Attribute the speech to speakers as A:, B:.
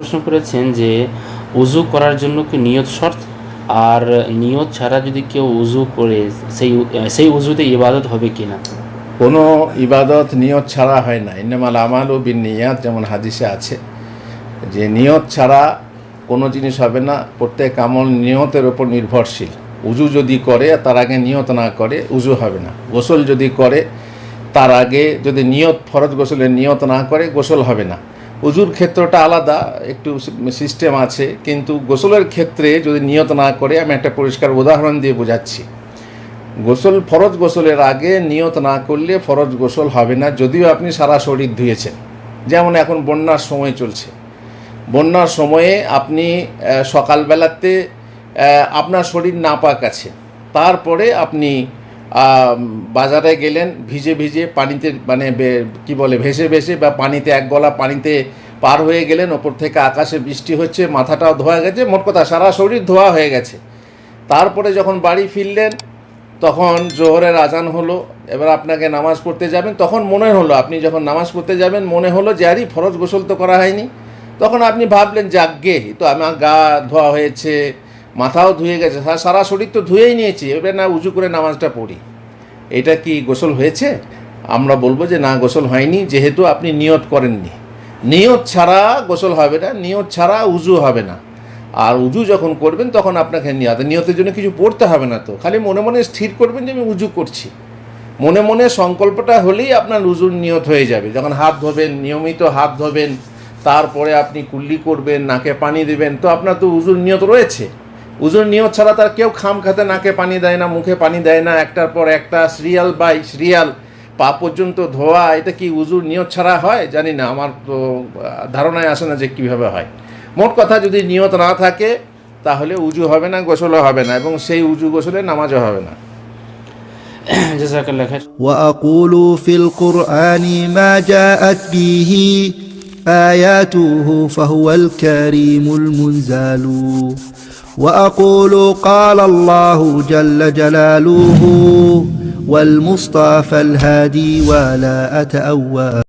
A: প্রশ্ন করেছেন যে উজু করার জন্য কি নিয়ত শর্ত? আর নিয়ত ছাড়া যদি কেউ উজু করে, সেই সেই উজুতে ইবাদত হবে কিনা
B: কোনো ইবাদত নিয়ত ছাড়া হয় না। ইন্নামাল আমাল ও বিন নিয়াত যেমন হাদিসে আছে। যে নিয়ত ছাড়া কোনো জিনিস হবে না। প্রত্যেক আমল নিয়তের ওপর নির্ভরশীল। উজু যদি করে, তার আগে নিয়ত না করে উজু হবে না। গোসল যদি করে, তার আগে যদি নিয়ত, ফরজ গোসলের নিয়ত না করে, গোসল হবে না। উজুর ক্ষেত্রটা আলাদা, একটু সিস্টেম আছে, কিন্তু গোসলের ক্ষেত্রে যদি নিয়ত না করে, আমি একটা পরিষ্কার উদাহরণ দিয়ে বোঝাচ্ছি। গোসল, ফরজ গোসলের আগে নিয়ত না করলে ফরজ গোসল হবে না, যদিও আপনি সারা শরীর ধুয়েছেন। যেমন এখন বন্যার সময় চলছে। বন্যার সময়ে আপনি সকালবেলাতে আপনার শরীর নাপাক আছে। তারপরে আপনি বাজারে গেলেন, ভিজে ভিজে পানিতে মানে কি বলে, ভেসে ভেসে বা পানিতে এক গলা পানিতে পার হয়ে গেলেন, ওপর থেকে আকাশে বৃষ্টি হচ্ছে, মাথাটাও ধোয়া গেছে, মোট কথা সারা শরীর ধোয়া হয়ে গেছে। তারপরে যখন বাড়ি ফিরলেন, তখন জোহরের আজান হলো, এবার আপনাকে নামাজ পড়তে যাবেন, তখন মনে হলো, আপনি যখন নামাজ পড়তে যাবেন, মনে হলো যে আরে, ফরজ গোসল তো করা হয়নি। তখন আপনি ভাবলেন যে আগে তো আমার গা ধোয়া হয়েছে মাথাও ধুয়ে গেছে। সারা শরীর তো ধুয়েই নিয়েছি। এবার না উঁচু করে নামাজটা পড়ি। এটা কি গোসল হয়েছে? আমরা বলব যে না, গোসল হয়নি। যেহেতু আপনি নিয়ত করেননি। নিয়ত ছাড়া গোসল হবে না, নিয়ত ছাড়া উজু হবে না। আর উজু যখন করবেন, তখন আপনাকে নিয়ত, নিয়তের জন্য কিছু পড়তে হবে না তো। খালি মনে মনে স্থির করবেন যে আমি উজু করছি। মনে মনে সংকল্পটা হলেই আপনার উজুর নিয়ত হয়ে যাবে। যখন হাত ধোবেন, নিয়মিত হাত ধোবেন, তারপরে আপনি কুল্লি করবেন, নাকে পানি দেবেন, তো আপনার তো উজুর নিয়ত রয়েছে। উজুর নিয়ত ছাড়া তার কেউ খাম খাতে নাকে পানি দেয় না মুখে পানি দেয় না একটার পর একটা সিরিয়াল বাই সিরিয়াল পা পর্যন্ত ধোয়া এটা কি উজুর নিয়ত ছাড়া হয় জানি না আমার তো আহ, ধারণায় আসে না যে কীভাবে হয় মোট কথা যদি নিয়ত না থাকে তাহলে উজু হবে না গোসলও হবে না এবং সেই উজু গোসলে নামাজও হবে না
A: জাজাকাল্লাহ খায়ের
C: واقول في القران ما جاءت به آياته فهو الكريم المنزل وأقول قال الله جل جلاله والمصطفى الهادي ولا أتأوى.